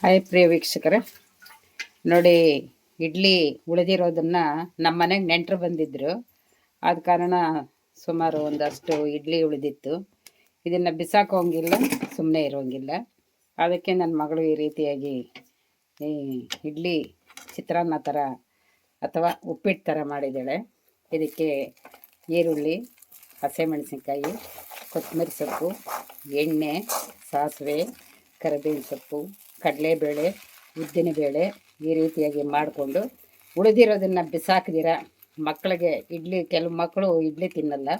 Hi ಪ್ರಿಯ ವೀಕ್ಷಕರೇ. ನೋಡಿ, ಇಡ್ಲಿ ಉಳಿದಿರೋದನ್ನು ನಮ್ಮ ಮನೆಗೆ ನೆಂಟರು ಬಂದಿದ್ದರು ಆದ ಕಾರಣ ಸುಮಾರು ಒಂದಷ್ಟು ಇಡ್ಲಿ ಉಳಿದಿತ್ತು. ಇದನ್ನು ಬಿಸಾಕೋಂಗಿಲ್ಲ ಸುಮ್ಮನೆ ಇರೋಂಗಿಲ್ಲ. ಅದಕ್ಕೆ ನನ್ನ ಮಗಳು ಈ ರೀತಿಯಾಗಿ ಈ ಇಡ್ಲಿ ಚಿತ್ರಾನ್ನ ಥರ ಅಥವಾ ಉಪ್ಪಿಟ್ಟು ಥರ ಮಾಡಿದ್ದಾಳೆ. ಇದಕ್ಕೆ ಈರುಳ್ಳಿ, ಹಸಿಮೆಣಸಿನ್ಕಾಯಿ ಕೊತ್ತಂಬರಿ ಸೊಪ್ಪು, ಎಣ್ಣೆ, ಸಾಸಿವೆ, ಕರಿಬೇವಿನ ಸೊಪ್ಪು ಕಡಲೆಬೇಳೆ ಉದ್ದಿನಬೇಳೆ ಈ ರೀತಿಯಾಗಿ ಮಾಡಿಕೊಂಡು ಉಳಿದಿರೋದನ್ನು ಬಿಸಾಕಿದಿರ ಮಕ್ಕಳಿಗೆ ಇಡ್ಲಿ, ಕೆಲವು ಮಕ್ಕಳು ಇಡ್ಲಿ ತಿನ್ನಲ್ಲ,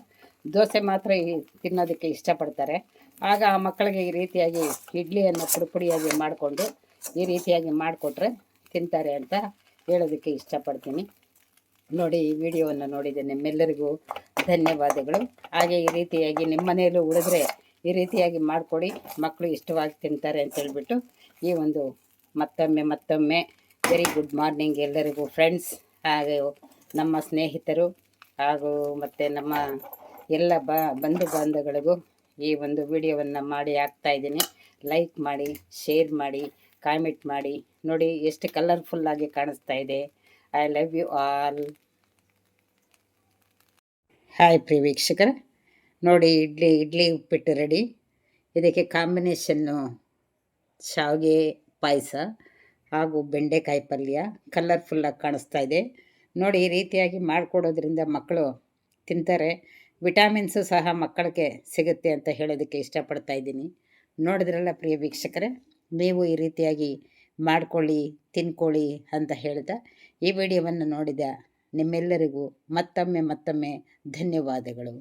ದೋಸೆ ಮಾತ್ರ ಈ ತಿನ್ನೋದಕ್ಕೆ ಇಷ್ಟಪಡ್ತಾರೆ. ಆಗ ಆ ಮಕ್ಕಳಿಗೆ ಈ ರೀತಿಯಾಗಿ ಇಡ್ಲಿಯನ್ನು ಪುಡಿ ಪುಡಿಯಾಗಿ ಮಾಡಿಕೊಂಡು ಈ ರೀತಿಯಾಗಿ ಮಾಡಿಕೊಟ್ರೆ ತಿಂತಾರೆ ಅಂತ ಹೇಳೋದಕ್ಕೆ ಇಷ್ಟಪಡ್ತೀನಿ. ನೋಡಿ ಈ ವಿಡಿಯೋವನ್ನು ನೋಡಿದ ನಿಮ್ಮೆಲ್ಲರಿಗೂ ಧನ್ಯವಾದಗಳು. ಹಾಗೆ ಈ ರೀತಿಯಾಗಿ ನಿಮ್ಮ ಮನೆಯಲ್ಲೂ ಉಳಿದ್ರೆ ಈ ರೀತಿಯಾಗಿ ಮಾಡಿಕೊಡಿ. ಮಕ್ಕಳು ಇಷ್ಟವಾಗಿ ತಿಂತಾರೆ ಅಂತ ಹೇಳ್ಬಿಟ್ಟು ಈ ಒಂದು ಮತ್ತೊಮ್ಮೆ ಮತ್ತೊಮ್ಮೆ ವೆರಿ ಗುಡ್ ಮಾರ್ನಿಂಗ್ ಎಲ್ಲರಿಗೂ ಫ್ರೆಂಡ್ಸ್ ಹಾಗೂ ನಮ್ಮ ಸ್ನೇಹಿತರು ಹಾಗೂ ಮತ್ತು ನಮ್ಮ ಎಲ್ಲ ಬ, ಬಂಧು ಬಾಂಧವಗಳಿಗೂ ಈ ಒಂದು ವಿಡಿಯೋವನ್ನು ಮಾಡಿ ಹಾಕ್ತಾ ಇದ್ದೀನಿ. ಲೈಕ್ ಮಾಡಿ ಶೇರ್ ಮಾಡಿ ಕಾಮೆಂಟ್ ಮಾಡಿ. ನೋಡಿ ಎಷ್ಟು ಕಲರ್ಫುಲ್ಲಾಗಿ ಕಾಣಿಸ್ತಾ ಇದೆ. I love you all hi ಪ್ರಿಯ ವೀಕ್ಷಕರೇ. ನೋಡಿ, ಇಡ್ಲಿ ಇಡ್ಲಿ ಉಪ್ಪಿಟ್ಟು ರೆಡಿ ಇದಕ್ಕೆ ಕಾಂಬಿನೇಷನ್ನು ಶಾವಿಗೆ ಪಾಯಸ ಹಾಗೂ ಬೆಂಡೆಕಾಯಿ ಪಲ್ಯ ಕಲರ್ಫುಲ್ಲಾಗಿ ಕಾಣಿಸ್ತಾ ಇದೆ. ನೋಡಿ, ಈ ರೀತಿಯಾಗಿ ಮಾಡಿಕೊಡೋದ್ರಿಂದ ಮಕ್ಕಳು ತಿಂತಾರೆ. ವಿಟಾಮಿನ್ಸು ಸಹ ಮಕ್ಕಳಿಗೆ ಸಿಗುತ್ತೆ ಅಂತ ಹೇಳೋದಕ್ಕೆ ಇಷ್ಟಪಡ್ತಾ ಇದ್ದೀನಿ. ನೋಡಿದ್ರಲ್ಲ ಪ್ರಿಯ ವೀಕ್ಷಕರೇ, ನೀವು ಈ ರೀತಿಯಾಗಿ ಮಾಡ್ಕೊಳ್ಳಿ, ತಿನ್ಕೊಳ್ಳಿ ಅಂತ ಹೇಳ್ತಾ ಈ ವಿಡಿಯೋವನ್ನು ನೋಡಿದ ನಿಮ್ಮೆಲ್ಲರಿಗೂ ಮತ್ತೊಮ್ಮೆ ಮತ್ತೊಮ್ಮೆ ಧನ್ಯವಾದಗಳು.